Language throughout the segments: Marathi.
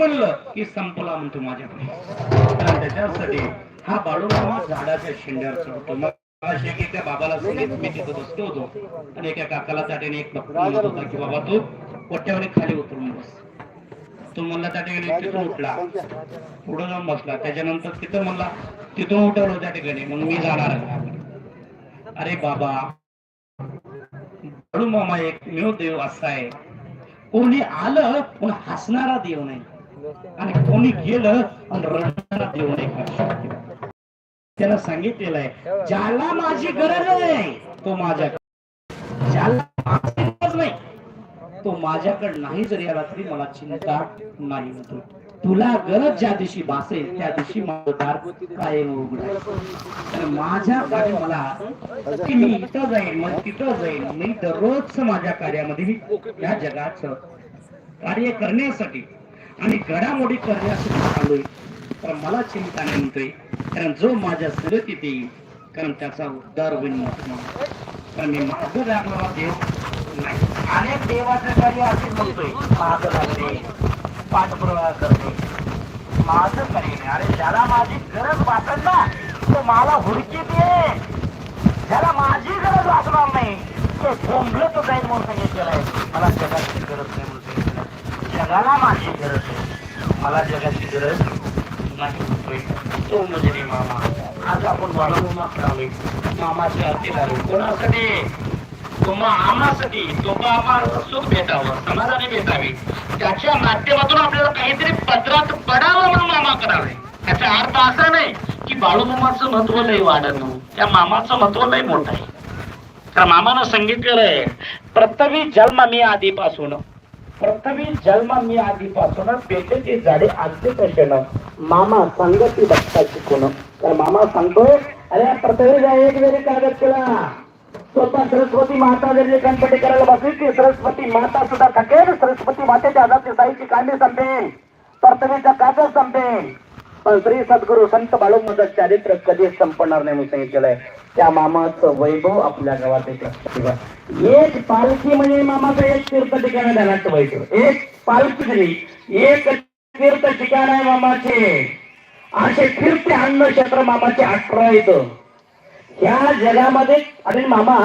म्हणलं की संपला म्हणतो माझ्याकडे. त्याच्यासाठी हा बाळूमामा झाडाच्या शेंड्यावर चढतो. मग एका बाबाला मी तिथं बसलो होतो. आणि एका काकाला त्याने एक म्हणत होता की बाबा तू पोट्यावर खाली उतरून बस. तो म्हणला त्या ठिकाणी तिथून उठला. पुढे जाऊन बसला. त्याच्यानंतर तिथं म्हणला तिथून उठवलं त्या ठिकाणी. मग मी जाणार अरे बाबा बाळू मामा एक मेव देव असा आहे. कोणी आलं पण हसणारा देव नाही. आणि कोणी गेलं आणि रडणार देऊ नये त्याला सांगितलेलं आहे ज्याला माझी गरज आहे तो माझ्या ज्याला माझी गरज नाही तो माझ्याकडे नाही जर या रात्री मला चिंता नाही म्हणतो तुला गरज ज्या दिवशी भासेल त्या दिवशी माझं दार कायम उघड माझ्याकडे मला की मी इथं जाईन मग तिथं जाईन. मी दररोज माझ्या कार्यामध्ये मी या जगाचं कार्य करण्यासाठी आणि घडामोडी करण्यासाठी आलोय तर मला चिंता नाही म्हणतोय कारण जो माझ्या सुरतीत येईल कारण त्याचा उद्धार होईल महात्मा कारण मी मागं लागणारा देव नाही. अनेक देवाचं कार्य असे म्हणतोय. मागं लागले पाठपुरावा करते माझं करेन अरे ज्याला माझी गरज वाटत ना तो मला हुडकीत ये ज्याला माझी गरज वाटणार नाही तो बोंबलत जाईल म्हणून सांगितलेलं आहे मला जगाची गरज नाही म्हणून. जगाला माझी गरज आहे. मला जगाची गरज नाही. तो म्हणजे मी मामा. आज आपण बाळामामा करावे मामाची आरती झाली. कोणासाठी? तुम्हा आम्हासाठी तुम्हा आम्हाला सुख भेटावं समाधानी भेटावी. त्याच्या माध्यमातून आपल्याला काहीतरी पत्रात पडावं म्हणून मामा करावे. त्याचा अर्थ असा नाही की बाळूमामाचं महत्त्व लय वाढणं त्या मामाचं महत्त्व लय मोठं आहे. तर मामानं सांगितलेलं आहे प्रथमी जन्म मी आधीपासून प्रथमी जन्म मी आधीपासून पेटे ते झाडे आजचे कशानं मामा संगती बघता शिकून तर मामा सांगतोय अरे प्रथमी एक वेळी कागद केला स्वतः सरस्वती माता जर गणपती करायला बसली की सरस्वती माता सुद्धा थकेल सरस्वती मातेच्या हातात साईची कांदे संपेल प्रथमेचा कागद संपेल. पण श्री सद्गुरु संत बाळू बाळूमाचं चारित्र्य कधीच संपणार नाही म्हणून सांगितलेलं आहे. त्या मामाचं वैभव आपल्या गावात एक एक पालखी म्हणजे मामाचं एक तीर्थ ठिकाण आहे वैभव. एक पालखी झाली एक तीर्थ ठिकाण आहे मामाचे. असे फिरते अन्न क्षेत्र मामाचे अठरा येतं या जगामध्ये आणि मामा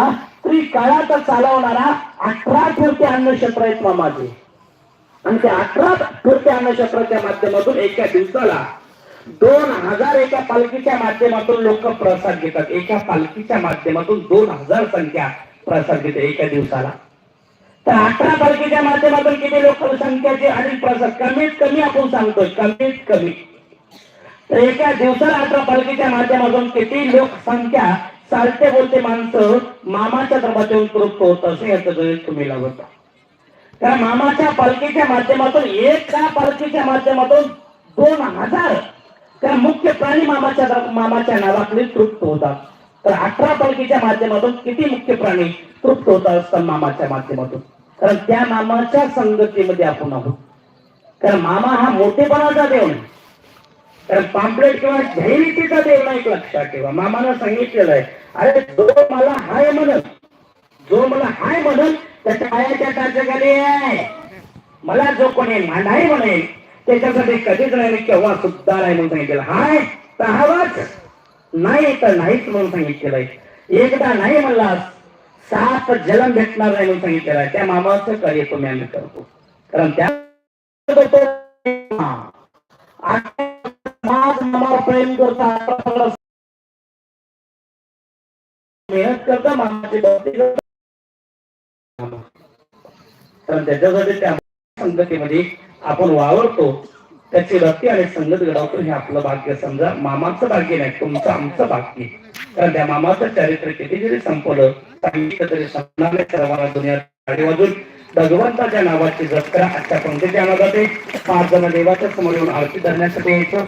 त्रिकाळात चालवणारा अठरा फिरते अन्न क्षेत्र आहेत मामाचे. आणि ते अठरा फिरते अन्न क्षेत्राच्या माध्यमातून एका दिवसाला दोन हजार एका पालखीच्या माध्यमातून लोक प्रसाद घेतात. एका पालखीच्या माध्यमातून दोन हजार संख्या प्रसाद घेते एका दिवसाला. तर अठरा पालखीच्या माध्यमातून किती लोक संख्याचे आणि प्रसाद? कमीत कमी आपण सांगतोय कमीत कमी. तर एका दिवसाला अठरा पालखीच्या माध्यमातून किती लोकसंख्या चालते बोलते माणसं मामाच्या दरबार येऊन तृप्त होत असं याचं गणित तुम्ही लावता त्या मामाच्या पालखीच्या माध्यमातून एका पालखीच्या माध्यमातून दोन हजार त्या मुख्य प्राणी मामाच्या मामाच्या नावाकडे तृप्त होतात. तर अठरा पालखीच्या माध्यमातून किती मुख्य प्राणी तृप्त होत असतात मामाच्या माध्यमातून? कारण त्या मामाच्या संगतीमध्ये आपण आहोत. कारण मामा हा मोठेपणाचा देव नाही. कारण पाम्पलेट किंवा धैर्यतेचा देव नाही एक लक्षात ठेवा. मामानं सांगितलेलं आहे अरे जो मला हाय म्हणत जो मला हाय म्हणत त्याच्या पायाच्या टाच्याखाली आहे मला जो कोणी नाही म्हणेल त्याच्यासाठी कधीच नाही केव्हा सुद्धा नाही म्हणून सांगितलेलं. हाय तर हवाच नाही तर नाहीच म्हणून सांगितलेलं एकदा नाही म्हणलास सात जलम भेटणार नाही म्हणून सांगितलेलं आहे. त्या मामाचं कार्य तुम्ही आम्ही करतो. कारण त्या प्रेम करता मेहनत करता मामाची भक्ती करता त्याच्यासाठी त्या संगतीमध्ये आपण वावरतो त्याची भक्ती आणि संगत घडवतो हे आपलं भाग्य समजा. मामाचं भाग्य नाही तुमचं आमचं भाग्य. कारण त्या मामाचं चारित्र्य किती जरी संपलं सांगितलं तरी संपणार नाही सर्वांना दुनिया वाजून भगवंताच्या नावाची जत्रा आजच्या पंक्तीच्या नावात पाच जण देवाच्या समोर येऊन आरती करण्यासाठी यायचं.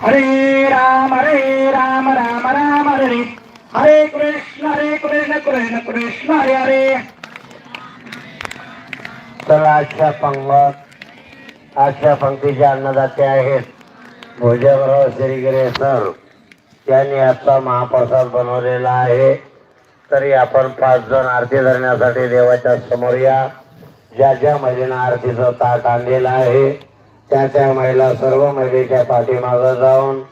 हरे राम हरे राम राम राम हरे. हरे. कृष्ण हरे कृष्ण कृष्ण कृष्ण हरे हरे. तर आजच्या पंगत आजच्या पंक्तीचे अन्नदाते आहेत. भोजनराव श्रीगिरे सर त्यांनी आजचा महाप्रसाद बनवलेला आहे. तरी आपण पाच जण आरती धरण्यासाठी देवाच्या समोर या. ज्या ज्या महिलेनं आरतीचं ताट आणलेलं आहे त्या त्या महिला सर्व महिलेच्या पाठीमागं जाऊन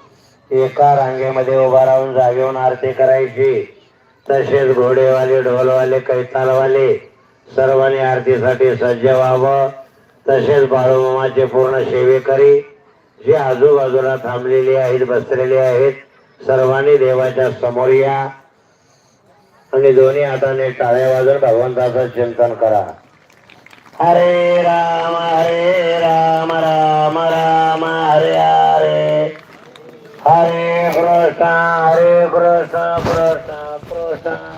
एका रांगेमध्ये उभा राहून जागेहून आरती करायची. तसेच घोडेवाले ढोलवाले कैतालवाले सर्वांनी आरतीसाठी सज्ज व्हावं. तसेच बाळूमामाचे पूर्ण सेवेकरी जे आजूबाजूला थांबलेले आहेत बसलेले आहेत सर्वांनी देवाच्या समोर या. आणि दोन्ही हाताने टाळ्या वाजून भगवंताचं चिंतन करा. हरे राम हरे राम राम राम हरे हरे. हरे कृष्ण हरे कृष्ण कृष्ण कृष्ण.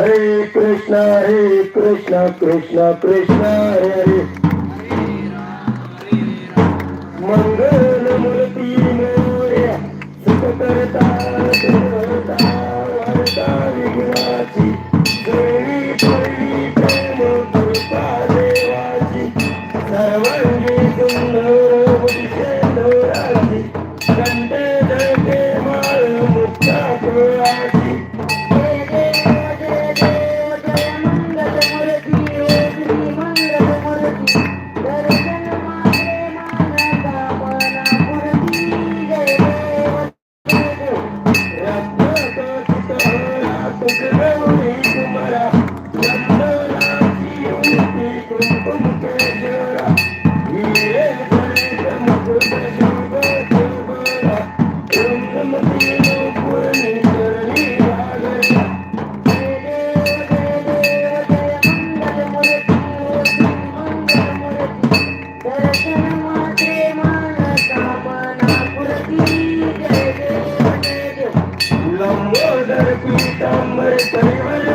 हरे कृष्ण हरे कृष्ण कृष्ण कृष्ण हरे हरे. मंगल मूर्ती मोर्या सुख करता विघ्नाची. पडली प्रेम कृपा देवाची. सर्वांगी सुंदर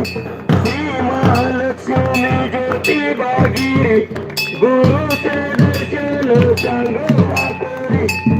लीन ईश्वरी श्री महालक्ष्मी ज्योती बागिरी गुरुचे दर्शन सांगवा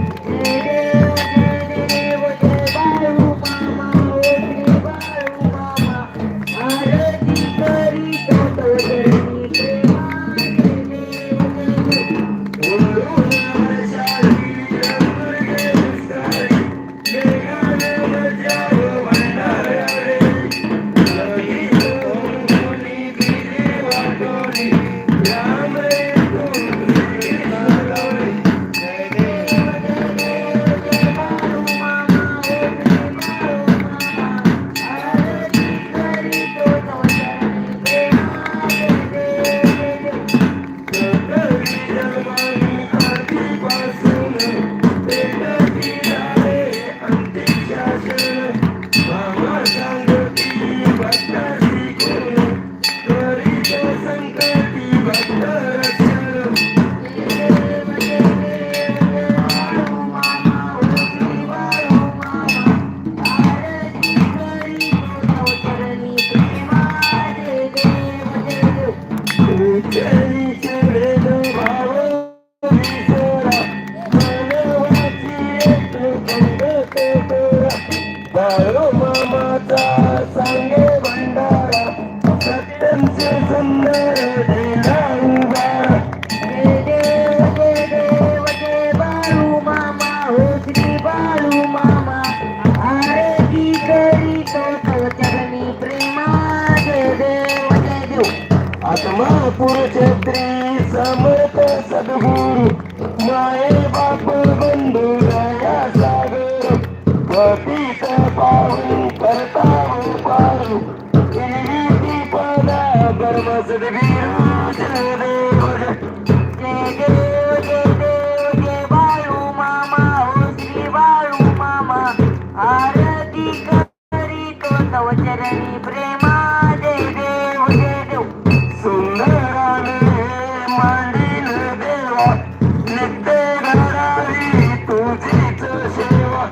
नित्य घरावी तुझीच सेवा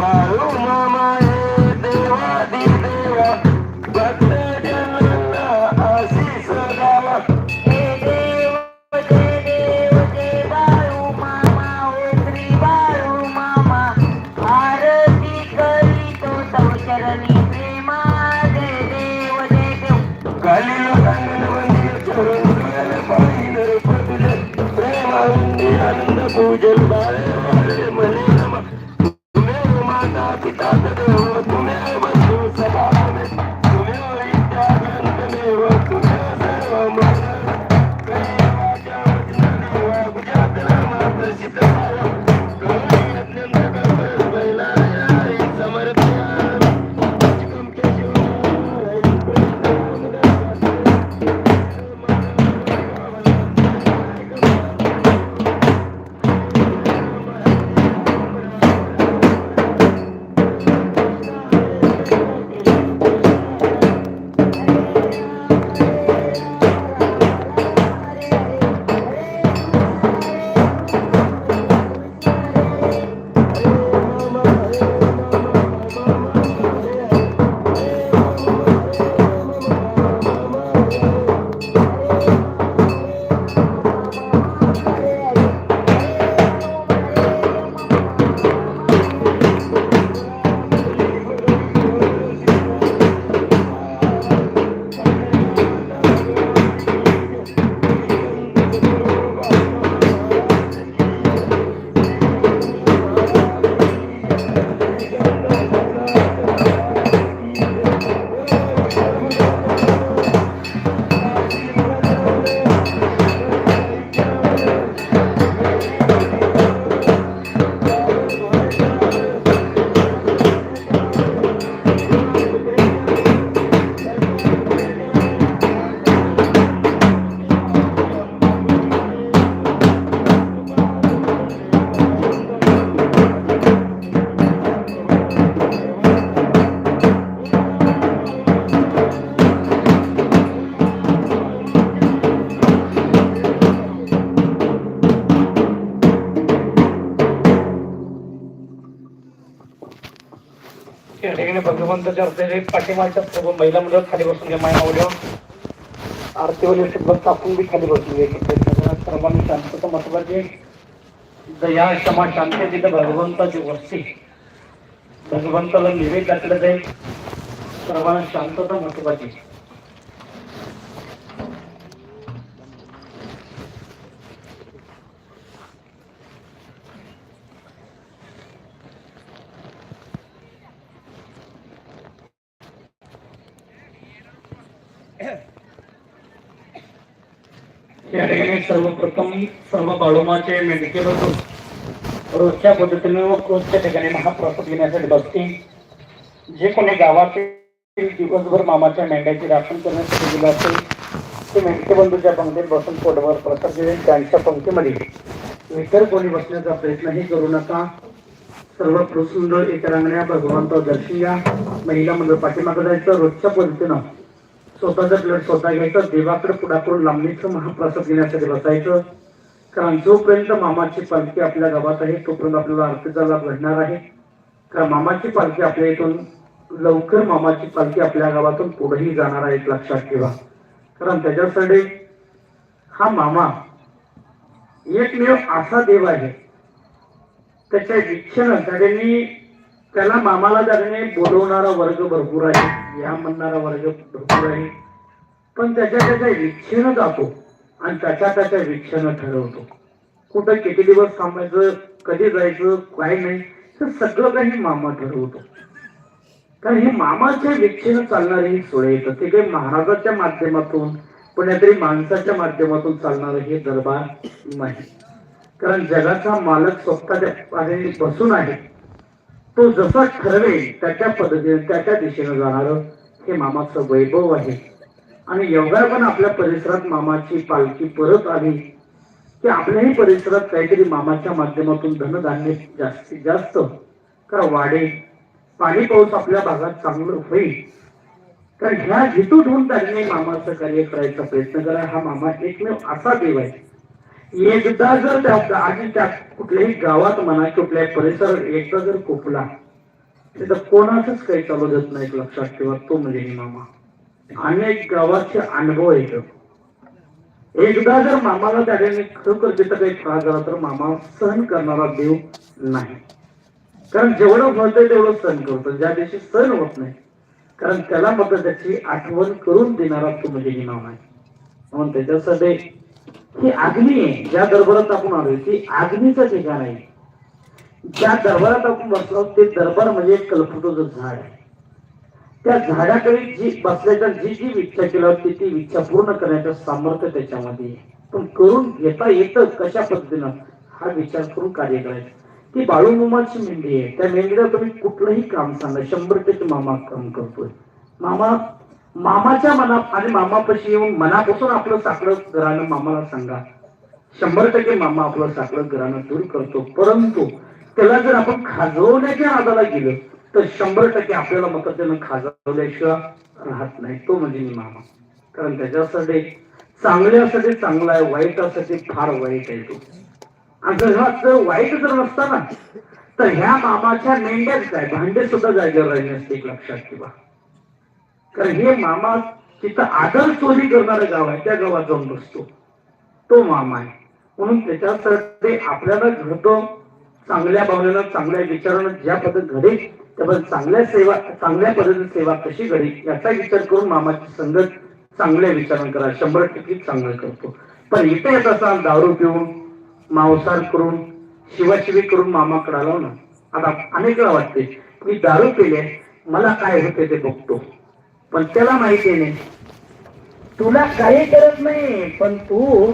पाळू मामा. ठिकाणी भगवंताच्या पाठीमागच्या सर्व महिला मंडळ खाली बसून घ्या माया आरती आरतीवाली सुद्धा आपण बी खाली बसून घ्या सर्वांनी शांतता महत्वाची दया क्षमा शांती तिथं भगवंताची वस्ती भगवंताला निवेद टाकलं जाईल. सर्वांना शांतता महत्वाची त्याने ठिकाणी सर्वप्रथम सर्व बाळूमाचे मेंढके बसून रोजच्या पद्धतीने व रोजच्या ठिकाणी महाप्रसाद घेण्यासाठी बसते. जे कोणी गावातील दिवसभर मामाच्या मेंढ्याची राखण करण्यासाठी दिलं असेल ते मेंढके बंधूच्या पंक्तीत बसून पोटभर प्रसाद घेऊन त्यांच्या पंक्तीमध्ये इतर कोणी बसण्याचा प्रयत्नही करू नका. सर्व प्रसुंदर एका रांगण्या भगवंत दर्शन घ्या. महिला मंडळ पाठीमागं जायचं रोजच्या पद्धतीनं. स्वतःचा प्लेट स्वतः घ्यायचं. देवाकडे पुढाकडून लांबणीचं महाप्रसाद घेण्यासाठी बसायचं. कारण जोपर्यंत मामाची पालखी आपल्या गावात आहे तोपर्यंत आपल्याला आरतीचा लाभ घडणार आहे. कारण मामाची पालखी आपल्या इथून लवकर मामाची पालखी आपल्या गावातून पुढेही जाणार आहे एक लक्षात ठेवा. कारण त्याच्यासाठी हा मामा एकमेव असा देव आहे. त्याच्या इच्छेनं त्याने त्याला मामाला त्याने बोलवणारा वर्ग भरपूर आहे या म्हणणारा वर्ग भरपूर आहे. पण त्याच्या त्याच्या इच्छेनं जातो आणि त्याच्या त्याच्या इच्छेनं ठरवतो. कुठं किती दिवस थांबायचं कधी जायचं काय नाही तर सगळं काही मामा ठरवतो. कारण हे मामाच्या विक्षेनं चालणारी ही सोय येतं ते काही महाराजाच्या माध्यमातून कोणत्यातरी माणसाच्या माध्यमातून चालणारं हे दरबार नाही. कारण जगाचा मालक स्वतःच्या पाण्याने बसून आहे. तो जसा ठरवेल त्याच्या पद्धतीने त्याच्या दिशेने जाणार हे मामाचं वैभव आहे. आणि एवढ्या पण आपल्या परिसरात मामाची पालखी परत आली की आपल्याही परिसरात काहीतरी मामाच्या माध्यमातून धनधान्य जास्तीत जास्त का वाढेल पाणी पाऊस आपल्या भागात चांगलं होईल. तर ह्या हेतू ठेवून त्यांनी मामाचं कार्य करायचा प्रयत्न करा हा मामा एकमेव असा देव आहे. एकदा जर त्या आणि त्या कुठल्याही गावात म्हणा कुठल्याही परिसर एकदा जर कोपला तिथं कोणाचंच काही चालू देत नाही लक्षात ठेवा तो म्हणजे मामा. अनेक गावाचे अनुभव येतो एकदा जर मामाला त्याने खरोखर तिथं काही त्रास झाला तर मामा सहन करणारा देव नाही. कारण जेवढं म्हणतंय तेवढं सहन करतो. ज्या दिवशी सहन होत नाही कारण त्याला मात्र त्याची आठवण करून देणारा तो म्हणजे मामा आहे. म्हणून त्याच्यासाठी ही अग्नी आहे ज्या दरबारात आपण आलोय ती अग्नीचं ठिकाण आहे. ज्या दरबारात आपण बसलो ते दरबार म्हणजे एक कल्पतोचं झाड आहे. त्या झाडाकडे जी बसल्याच्या जी जी इच्छा केली होती ती इच्छा पूर्ण करण्याचं सामर्थ्य त्याच्यामध्ये पण करून घेता येतं कशा पद्धतीनं? हा विचार करून कार्य करायचं. ती बाळूमामाची मेंढी आहे. त्या मेंढीला तुम्ही कुठलंही काम सांगा. शंभर टक्के मामा काम करतोय. मामा मामाच्या मनात आणि मामापाशी येऊन मनापासून आपलं साकडं घरानं मामाला सांगा. शंभर टक्के मामा आपलं साकडं घरानं दूर करतो. परंतु त्याला जर आपण खाजवण्याच्या नादाला गेलो तर शंभर टक्के आपल्याला मतदान त्यानं खाजवल्याशिवाय राहत नाही. तो म्हणजे मी मामा. कारण त्याच्यासाठी चांगल्यासाठी चांगला आहे वाईटासाठी फार वाईट आहे तो. आणि जर हा जर वाईट जर नसता ना तर ह्या मामाच्या मेंढ्याच काय? भांडे सुद्धा जागेवर राहिले असते एक लक्षात ठेवा. कारण हे मामा तिथं आदर चोरी करणारं गाव आहे त्या गावात जाऊन बसतो. तो मामा आहे. म्हणून त्याच्यासाठी आपल्याला घडतो चांगल्या भावनेनं चांगल्या विचारानं ज्या पद्धत घडेल त्याबद्दल चांगल्या सेवा चांगल्या पद्धतीने सेवा कशी घडेल याचा विचार करून मामाची संगत चांगल्या विचारानं करा. शंभर टक्के चांगलं करतो. पण इथे येत असाल दारू पिऊन मांसाहार करून शिवाशिवी करून मामाकडे आलो ना आता अनेक वेळा वाटते मी दारू पिले मला काय होते ते बघतो. पण त्याला माहिती नाही तुला काही करत नाही पण तू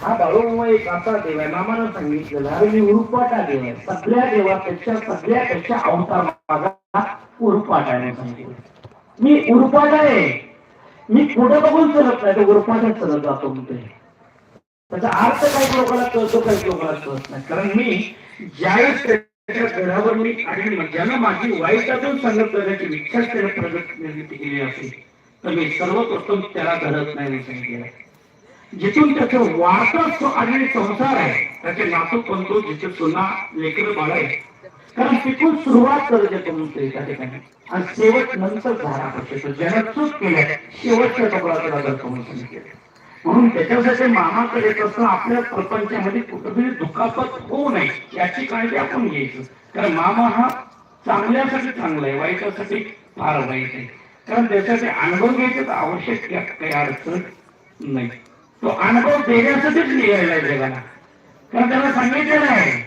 हा बाळूमामा एक असा देव आहे. मामानं सांगितलेला अरे मी उरुपाटा देव आहे. सगळ्या देवापेक्षा सगळ्यापेक्षा अवतार माझा उरुपाटा आहे सांगितलं. मी उरुपाटा आहे. मी पुढे बघून चलत नाही तर उरुपाटा चलत जातो म्हणते त्याचा अर्थ काही लोकांना कळतो काही लोकांना कळत नाही. कारण मी ज्यावेळेस घरावर मी आणि ज्यांना माझी वाईटातून संगत करण्याची इच्छा त्याने प्रगत निर्मिती केली असेल तर मी सर्वप्रथम त्याला घडत नाही सांगितलं जिथून त्याचं वाढता आणि संसार आहे त्याचे नातू पंतो जिथे सुना लेकर बाळ आहे कारण तिथून सुरुवात करते येतो त्या ठिकाणी. आणि शेवट नंतर झाला पडतो ज्याने चूक केल्या शेवटच्या टोकडाकडे जर म्हणून सांगितलं म्हणून त्याच्यासाठी मामाकडे असताना आपल्या प्रपंचामध्ये कुठेतरी दुखापत होऊ नये याची काळजी आपण घ्यायचं. कारण मामा हा चांगल्यासाठी चांगला आहे वाईटासाठी फार वाईट आहे. कारण त्याच्यासाठी अनुभव घ्यायचं तर आवश्यक काही अडचण नाही. तो अनुभव देण्यासाठीच लिहायला आहे जगाला. कारण त्याला सांगितलेलं आहे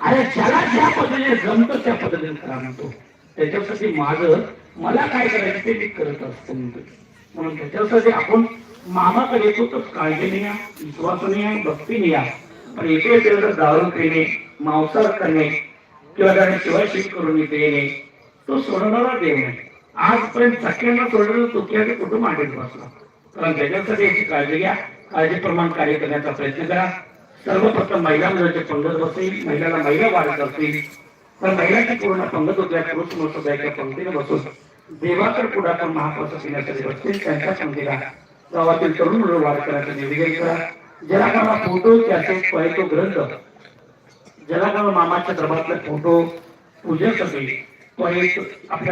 अरे ज्याला ज्या पद्धतीने जमतो त्या पद्धतीने करा म्हणतो. त्याच्यासाठी माझं मला काय करायचं ते मी करत असतो म्हणतो. म्हणून त्याच्यासाठी आपण मामाकडे येतो तर काळजीने या विश्वासाने या भक्तीने या पण इथे तर दारू पिणे मांसाहार करणे किंवा त्याने शिवाय करून इथे येणे तो सोडणारा देव नाही आजपर्यंत सगळ्यांना सोडलं तुटल्याने कुटुंब मांडीत बसला? कारण त्याच्यासाठी याची काळजी घ्या. काळजीप्रमाण कार्य करण्याचा प्रयत्न करा. सर्वप्रथम महिला मुलाचे पंगत बसेल महिलाला महिला वाढत असतील तर महिलाची पूर्ण पंगत होत्या पुरुष मोठ्या पंक्तीने बसून. देवाकडे पुढाकार महाप्रसाद पिण्यासाठी बसतील त्यांच्या पंक्तीला गावातील तरुण मुलं वाढ करायचं निवेदन करा ज्याला मला फोटो कॅसेट तो ग्रंथ. ज्याला मला मामाच्या दरबारातले फोटो पूजेसाठी तो आपल्या